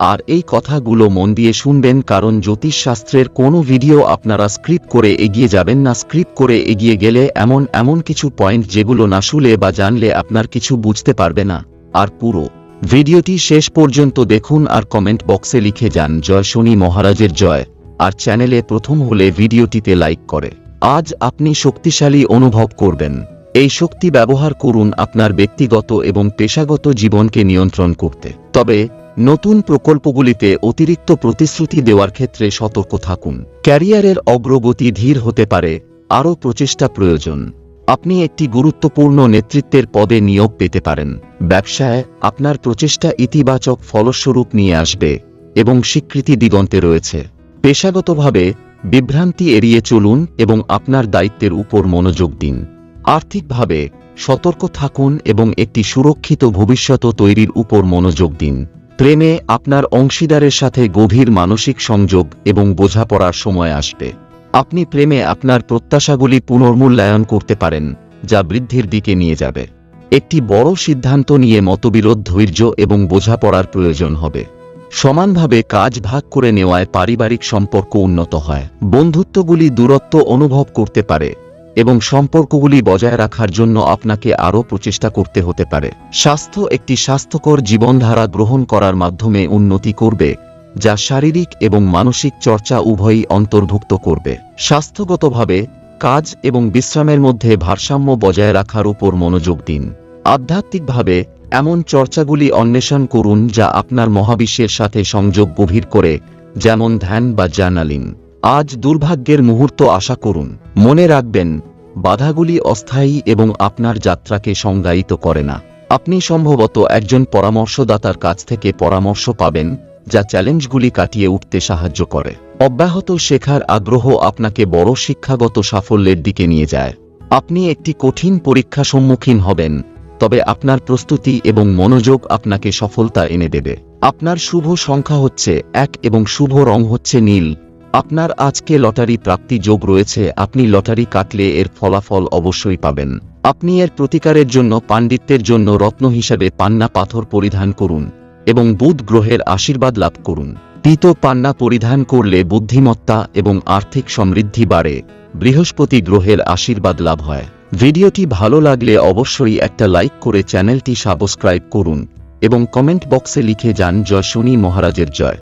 আর এই কথাগুলো মন দিয়ে শুনবেন কারণ জ্যোতিষশাস্ত্রের কোনো ভিডিও আপনারা স্ক্রিপ্ট করে এগিয়ে যাবেন না। স্ক্রিপ্ট করে এগিয়ে গেলে এমন এমন কিছু পয়েন্ট যেগুলো না শুলে বা জানলে আপনার কিছু বুঝতে পারবে না। আর পুরো ভিডিওটি শেষ পর্যন্ত দেখুন আর কমেন্ট বক্সে লিখে যান, জয় শনি মহারাজের জয়। আর চ্যানেলে প্রথম হলে ভিডিওটিতে লাইক করে। আজ আপনি শক্তিশালী অনুভব করবেন। এই শক্তি ব্যবহার করুন আপনার ব্যক্তিগত এবং পেশাগত জীবনকে নিয়ন্ত্রণ করতে। তবে নতুন প্রকল্পগুলিতে অতিরিক্ত প্রতিশ্রুতি দেওয়ার ক্ষেত্রে সতর্ক থাকুন। ক্যারিয়ারের অগ্রগতি ধীর হতে পারে, আরও প্রচেষ্টা প্রয়োজন। আপনি একটি গুরুত্বপূর্ণ নেতৃত্বের পদে নিয়োগ পেতে পারেন। ব্যবসায় আপনার প্রচেষ্টা ইতিবাচক ফলস্বরূপ নিয়ে আসবে এবং স্বীকৃতি দিগন্তে রয়েছে। পেশাগতভাবে বিভ্রান্তি এড়িয়ে চলুন এবং আপনার দায়িত্বের উপর মনোযোগ দিন। আর্থিকভাবে সতর্ক থাকুন এবং একটি সুরক্ষিত ভবিষ্যৎ তৈরির উপর মনোযোগ দিন। প্রেমে আপনার অংশীদারের সাথে গভীর মানসিক সংযোগ এবং বোঝাপড়ার সময় আসবে। আপনি প্রেমে আপনার প্রত্যাশাগুলি পুনর্মূল্যায়ন করতে পারেন, যা বৃদ্ধির দিকে নিয়ে যাবে। একটি বড় সিদ্ধান্ত নিয়ে মতবিরোধ, ধৈর্য এবং বোঝাপড়ার প্রয়োজন হবে। সমানভাবে কাজ ভাগ করে নেওয়ায় পারিবারিক সম্পর্ক উন্নত হয়। বন্ধুত্বগুলি দূরত্ব অনুভব করতে পারে। এবং সম্পর্কগুলি বজায় রাখার জন্য আপনাকে আরও প্রচেষ্টা করতে হতে পারে। স্বাস্থ্য একটি স্বাস্থ্যকর জীবনধারা গ্রহণ করার মাধ্যমে উন্নতি করবে, যা শারীরিক এবং মানসিক চর্চা উভয়ই অন্তর্ভুক্ত করবে। স্বাস্থ্যগতভাবে, কাজ এবং বিশ্রামের মধ্যে ভারসাম্য বজায় রাখার উপর মনোযোগ দিন। আধ্যাত্মিকভাবে, এমন চর্চাগুলি অন্বেষণ করুন যা আপনার মহাবিশ্বের সাথে সংযোগ গভীর করে, যেমন ধ্যান বা জার্নালিং। আজ দুর্ভাগ্যের মুহূর্ত আশা করুন। মনে রাখবেন, বাধাগুলি অস্থায়ী এবং আপনার যাত্রাকে সংজ্ঞায়িত করে না। আপনি সম্ভবত একজন পরামর্শদাতার কাছ থেকে পরামর্শ পাবেন, যা চ্যালেঞ্জগুলি কাটিয়ে উঠতে সাহায্য করে। অব্যাহত শেখার আগ্রহ আপনাকে বড় শিক্ষাগত সাফল্যের দিকে নিয়ে যায়। আপনি একটি কঠিন পরীক্ষা সম্মুখীন হবেন, তবে আপনার প্রস্তুতি এবং মনোযোগ আপনাকে সফলতা এনে দেবে। আপনার শুভ সংখ্যা হচ্ছে এক এবং শুভ রং হচ্ছে নীল। আপনার আজকে লটারি প্রাপ্তি যোগ রয়েছে, আপনি লটারি কাটলে এর ফলাফল অবশ্যই পাবেন। আপনি এর প্রতিকারের জন্য পাণ্ডিত্যের জন্য রত্ন হিসাবে পান্না পাথর পরিধান করুন এবং বুধ গ্রহের আশীর্বাদ লাভ করুন। তিত পান্না পরিধান করলে বুদ্ধিমত্তা এবং আর্থিক সমৃদ্ধি বাড়ে। বৃহস্পতি গ্রহের আশীর্বাদ লাভ হয়। ভিডিওটি ভালো লাগলে অবশ্যই একটা লাইক করে চ্যানেলটি সাবস্ক্রাইব করুন এবং কমেন্ট বক্সে লিখে যান জয় শনি মহারাজের জয়।